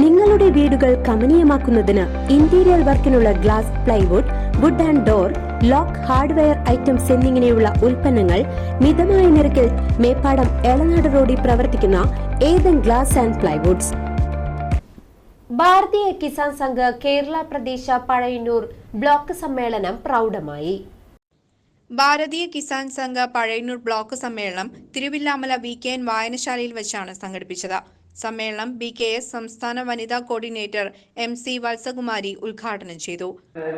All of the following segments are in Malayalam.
നിങ്ങളുടെ വീടുകൾ കമനീയമാക്കുന്നതിന് interior വർക്കിനുള്ള glass plywood wood and door lock hardware items എന്നിങ്ങനെയുള്ള ഉൽപ്പന്നങ്ങൾ മിതമായ നിരക്കിൽ മേപ്പാടം എളനാട് റോഡിൽ പ്രവർത്തിക്കുന്ന ഏതൻ glass and plywoods Bharatiya Kisan Sangh Kerala പ്രദേശ പഴയന്നൂർ ബ്ലോക്ക് സമ്മേളനം പ്രൗഢമായി. ഭാരതീയ കിസാൻ സംഘ പഴയന്നൂർ ബ്ലോക്ക് സമ്മേളനം തിരുവില്ലാമല വി കെ എൻ വായനശാലയിൽ വെച്ചാണ് സംഘടിപ്പിച്ചത്. സമ്മേളനം ബി കെ എസ് സംസ്ഥാന വനിതാ കോർഡിനേറ്റർ എം സി വത്സകുമാരി ഉദ്ഘാടനം ചെയ്തു.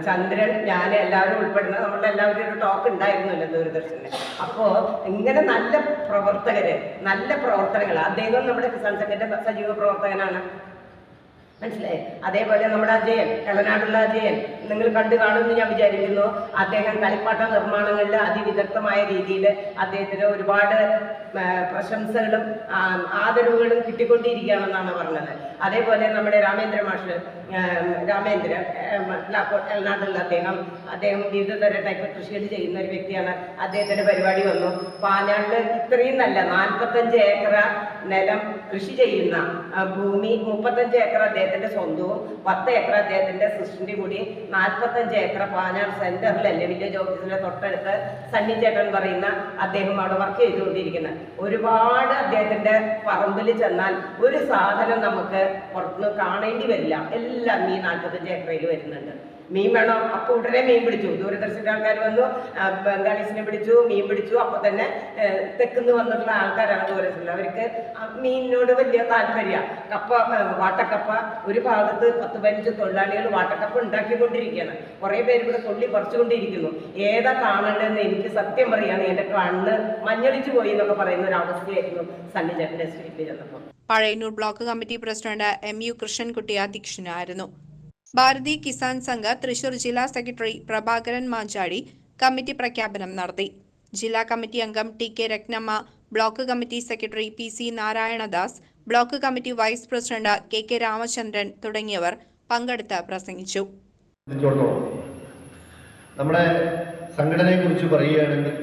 ചന്ദ്രൻ ഞാൻ എല്ലാവരും ഉൾപ്പെടുന്ന നമ്മുടെ എല്ലാവരും ഒരു ടോക്ക് ഉണ്ടായിരുന്നല്ലോ ദൂരദർശനിൽ അപ്പോ ഇങ്ങനെ നല്ല പ്രവർത്തകര് നല്ല പ്രവർത്തനങ്ങൾ അദ്ദേഹം നമ്മുടെ കിസാൻ സംഘത്തിന്റെ സജീവ പ്രവർത്തകനാണ്. മനസ്സിലായി? അതേപോലെ നമ്മുടെ അജയൻ കളനാടുള്ള അജയൻ നിങ്ങൾ കണ്ടു കാണുമെന്ന് ഞാൻ വിചാരിക്കുന്നു. അദ്ദേഹം കളിപ്പാട്ട നിർമ്മാണങ്ങളിൽ അതിവിദഗ്ധമായ രീതിയിൽ അദ്ദേഹത്തിന് ഒരുപാട് പ്രശംസകളും ആദരവുകളും കിട്ടിക്കൊണ്ടിരിക്കുകയാണെന്നാണ് പറഞ്ഞത്. അതേപോലെ നമ്മുടെ രാമേന്ദ്ര മാഷ് രാമേന്ദ്ര എളനാടുള്ള അദ്ദേഹം അദ്ദേഹം വിവിധ തരം ടൈപ്പ് കൃഷികൾ ചെയ്യുന്ന ഒരു വ്യക്തിയാണ്. അദ്ദേഹത്തിന്റെ പരിപാടി വന്നു. പാഞ്ഞാളിൽ ഇത്രയും നല്ല നാൽപ്പത്തഞ്ച് ഏക്കർ നിലം കൃഷി ചെയ്യുന്ന ഭൂമി മുപ്പത്തഞ്ച് ഏക്കർ അദ്ദേഹത്തിന്റെ സ്വന്തവും പത്ത് ഏക്കർ അദ്ദേഹത്തിന്റെ സിസ്റ്ററിന്റെ കൂടി നാൽപ്പത്തഞ്ച് ഏക്കർ പാഞ്ഞാൾ സെന്ററിലല്ലേ വില്ലേജ് ഓഫീസിന്റെ തൊട്ടടുത്ത് സണ്ണി ചേട്ടൻ പറയുന്ന അദ്ദേഹം അവിടെ വർക്ക് ചെയ്തുകൊണ്ടിരിക്കുന്നത് ഒരുപാട് അദ്ദേഹത്തിന്റെ പറമ്പിൽ ചെന്നാൽ ഒരു സാധനം നമുക്ക് പുറത്തുനിന്ന് കാണേണ്ടി വരില്ല. എല്ലാം ഈ നാൽപ്പത്തഞ്ച് ഏക്കറയിൽ വരുന്നുണ്ട്. മീൻ വേണോ? അപ്പൊ ഉടനെ മീൻ പിടിച്ചു. ദൂരദർശന്റെ ആൾക്കാർ വന്നു ബംഗാളീസിനെ പിടിച്ചു മീൻ പിടിച്ചു. അപ്പൊ തന്നെ തെക്കുന്ന് വന്നിട്ടുള്ള ആൾക്കാരാണ് ദൂരദർശനിൽ അവർക്ക് മീനിനോട് വലിയ താല്പര്യ. കപ്പ വാട്ടക്കപ്പ ഒരു ഭാഗത്ത് പത്ത് പതിനഞ്ച് തൊഴിലാളികൾ വാട്ടക്കപ്പ ഉണ്ടാക്കിക്കൊണ്ടിരിക്കുകയാണ്. കുറെ പേര് ഇവിടെ തൊള്ളി പറിച്ചുകൊണ്ടിരിക്കുന്നു. ഏതാ കാണേണ്ടതെന്ന് എനിക്ക് സത്യം പറയാണ് എന്റെ കണ്ണ് മഞ്ഞളിച്ചു പോയി എന്നൊക്കെ പറയുന്ന ഒരു അവസ്ഥയായിരുന്നു സണ്ണി ചേട്ടന്റെ സ്ട്രീറ്റിൽ ചെന്നപ്പോൾ. Pazhayannur block committee president M U Krishnankutty അധ്യക്ഷനായിരുന്നു. ഭാരതീയ കിസാൻ സംഘ തൃശൂർ ജില്ലാ സെക്രട്ടറി പ്രഭാകരൻ മാഞ്ചാടി കമ്മിറ്റി പ്രഖ്യാപനം നടത്തി. ജില്ലാ കമ്മിറ്റി അംഗം T K Ratnamma block committee secretary P C Narayanadas block committee vice president K K Ramachandran തുടങ്ങിയവർ പങ്കെടുത്ത് പ്രസംഗിച്ചു. നമ്മുടെ സംഘടനയെ കുറിച്ച് പറയുകയാണെങ്കിൽ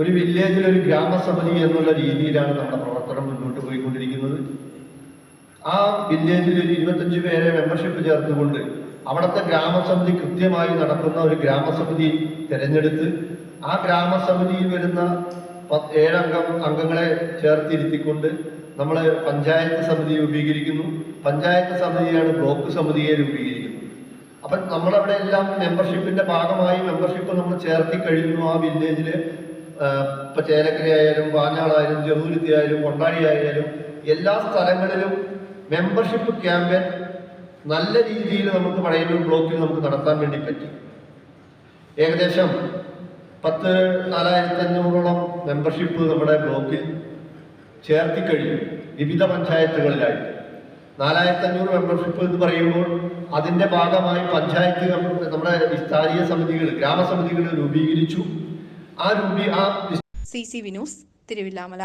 ഒരു വില്ലേജിൽ ഒരു ഗ്രാമസമിതി എന്നുള്ള രീതിയിലാണ് നമ്മുടെ പ്രവർത്തനം മുന്നോട്ട് പോയിക്കൊണ്ടിരിക്കുന്നത്. ആ വില്ലേജിൽ ഒരു ഇരുപത്തഞ്ച് പേരെ മെമ്പർഷിപ്പ് ചേർത്തുകൊണ്ട് അവിടുത്തെ ഗ്രാമസമിതി കൃത്യമായി നടക്കുന്ന ഒരു ഗ്രാമസമിതി തിരഞ്ഞെടുത്ത് ആ ഗ്രാമസമിതിയിൽ വരുന്ന ഏഴംഗം അംഗങ്ങളെ ചേർത്തിരുത്തിക്കൊണ്ട് നമ്മൾ പഞ്ചായത്ത് സമിതി രൂപീകരിക്കുന്നു. പഞ്ചായത്ത് സമിതിയാണ് ബ്ലോക്ക് സമിതിയെ രൂപീകരിക്കുന്നത്. അപ്പം നമ്മളവിടെ എല്ലാം മെമ്പർഷിപ്പിന്റെ ഭാഗമായി മെമ്പർഷിപ്പ് നമ്മൾ ചേർത്തി കഴിയുന്നു ആ വില്ലേജിൽ ഇപ്പൊ ചേലക്കര ആയാലും പാഞ്ഞാളായാലും ജഹൂരുത്തി ആയാലും കൊണ്ടാടി ആയാലും എല്ലാ സ്ഥലങ്ങളിലും മെമ്പർഷിപ്പ് ക്യാമ്പയിൻ നല്ല രീതിയിൽ നമുക്ക് പഴയന്നൂർ ബ്ലോക്കിൽ നമുക്ക് നടത്താൻ വേണ്ടി പറ്റി. ഏകദേശം പത്ത് നാലായിരത്തി അഞ്ഞൂറോളം മെമ്പർഷിപ്പ് നമ്മുടെ ബ്ലോക്കിൽ ചേർത്തി കഴിഞ്ഞു. വിവിധ പഞ്ചായത്തുകളിലായി നാലായിരത്തി അഞ്ഞൂറ് മെമ്പർഷിപ്പ് എന്ന് പറയുമ്പോൾ അതിന്റെ ഭാഗമായി പഞ്ചായത്ത് നമ്മുടെ സ്ഥാനീയ സമിതികൾ ഗ്രാമസമിതികൾ രൂപീകരിച്ചു. ആ രൂപീ ആ സി സി വിനൂസ് തിരുവില്ലാമല.